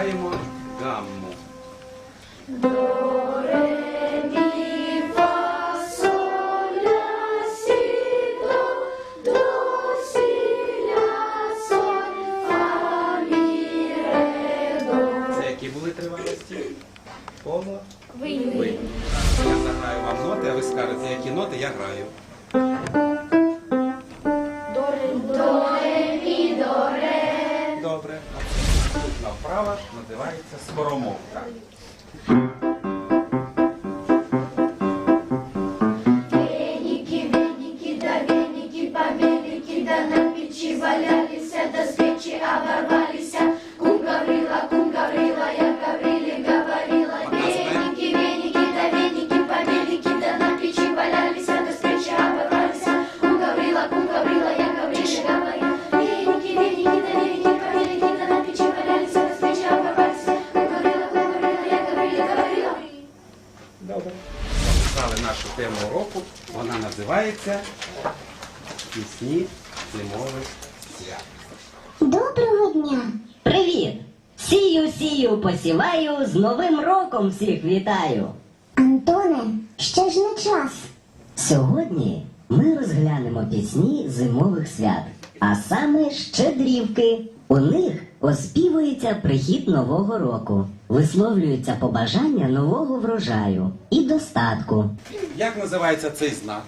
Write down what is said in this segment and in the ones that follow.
Raimond Gamo. Називається Добре. Записали нашу тему уроку. Вона називається Пісні зимових свят. Доброго дня! Привіт! Сію, сію, посіваю, з Новим роком всіх вітаю! Антоне, ще ж не час. Сьогодні ми розглянемо пісні зимових свят, а саме щедрівки. У них оспівується прихід нового року, висловлюються побажання нового врожаю і достатку. Як називається цей знак?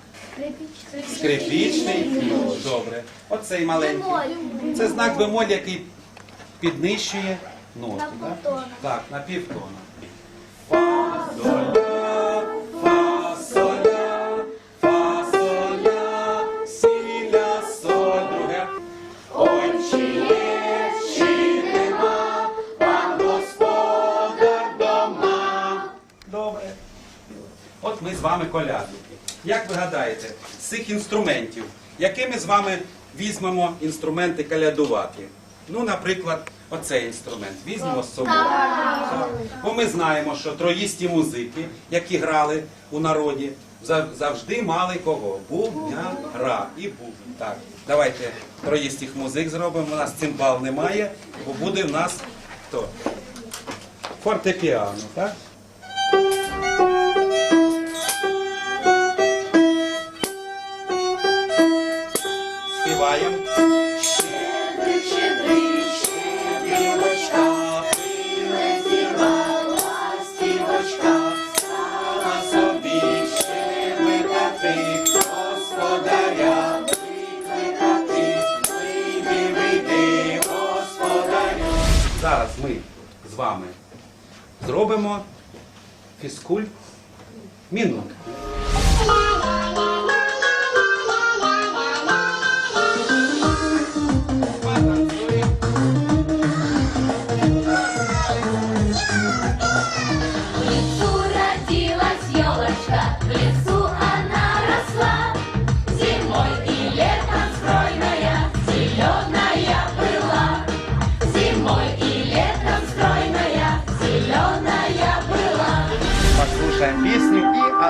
Скрипічний. Добре. Оцей маленький. Це знак бемоль, який піднищує ноту. так? Так, на півтона. Вами колядники. Як ви гадаєте, з цих інструментів, якими з вами візьмемо інструменти колядувати? Ну, наприклад, оцей інструмент візьмемо з собою. Бо ми знаємо, що троїсті музики, які грали у народі, завжди мали кого? Бубняра і бубн. Так, давайте троїстих музик зробимо. У нас цимбал немає, бо буде в нас хто? Фортепіано, так? З вами зробимо фізкульт мінут.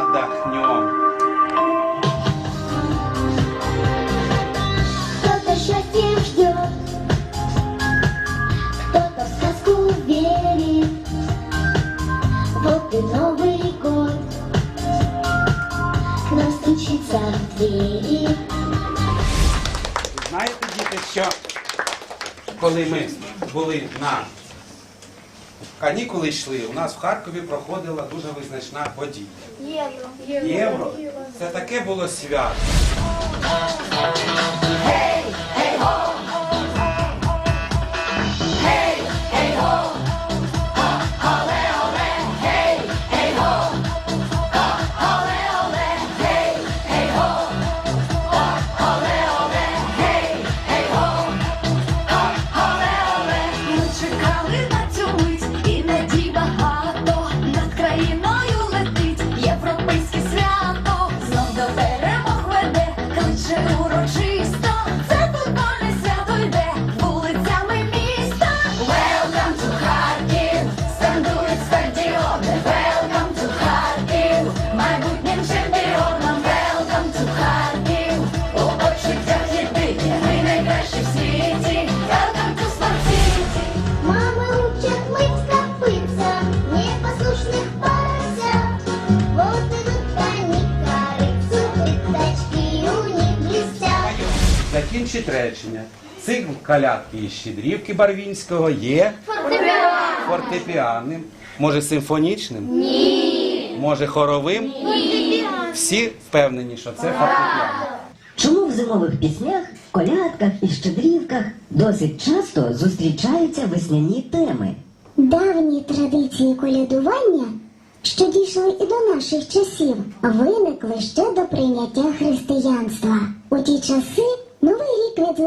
Отдохнем. Кто-то счастье ждет, кто-то в сказку верит. Вот и Новый год к нам стучится в двери. Знаєте, діти, що коли ми були на канікули йшли, у нас в Харкові проходила дуже визначна подія. Євро. Євро. Це таке було свято. Закінчить речення. Цикл колядки і щедрівки Барвінського є фортепіанним. Може симфонічним? Ні. Може хоровим? Ні. всі впевнені, що це фортепіано. Чому в зимових піснях, колядках і щедрівках досить часто зустрічаються весняні теми? Давні традиції колядування, що дійшли і до наших часів, виникли ще до прийняття християнства. У ті часи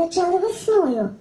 真的不行了